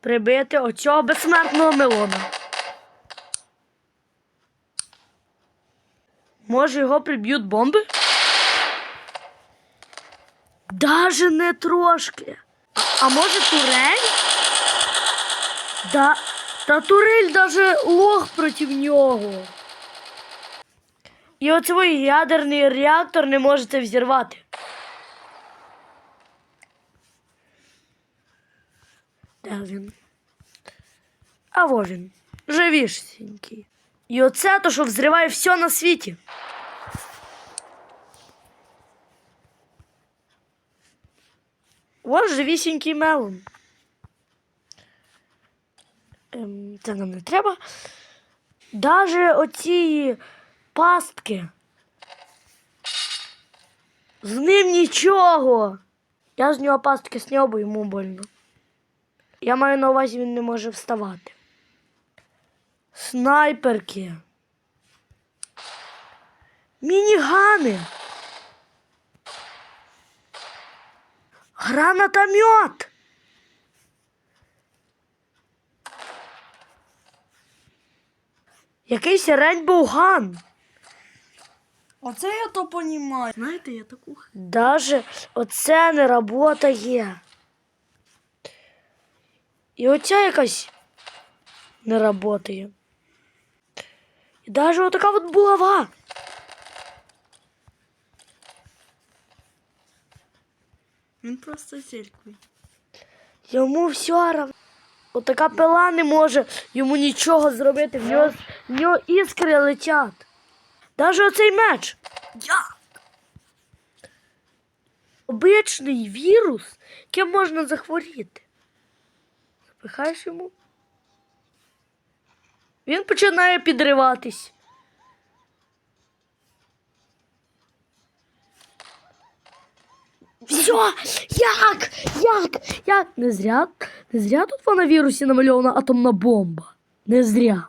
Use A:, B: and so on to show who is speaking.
A: прибити оцього безсмертного мелона. Може його приб'ють бомби? Даже не трошки. А, а може турель? Да, та турель даже лох проти нього. І оцей ядерний реактор не можете взірвати. Де він? А во він. Живішенький. І оце то, що взриває все на світі. Ось живісінький мелон. Ем, це нам не треба. Даже оці пастки. З ним нічого. Я з нього пастки сняв, бо йому больно. Я маю на увазі, він не може вставати. Снайперки. Мінігани. Гранатомет. Якийсь Gun.
B: Оце я то понімаю. Знаєте, я таку.
A: Даже оце не работає. І оця якась не работає. І даже отака от булава.
B: Він просто зіркує.
A: Йому все равно. Отака пила не може йому нічого зробити. В нього, в нього іскри летять. Даже оцей меч.
B: Я!
A: Обичний вірус, яким можна захворіти. Запихаєш йому. Він починає підриватись. Все, як? Як? Як? Не зря, не зря тут вона вірусі намальована атомна бомба. Не зря.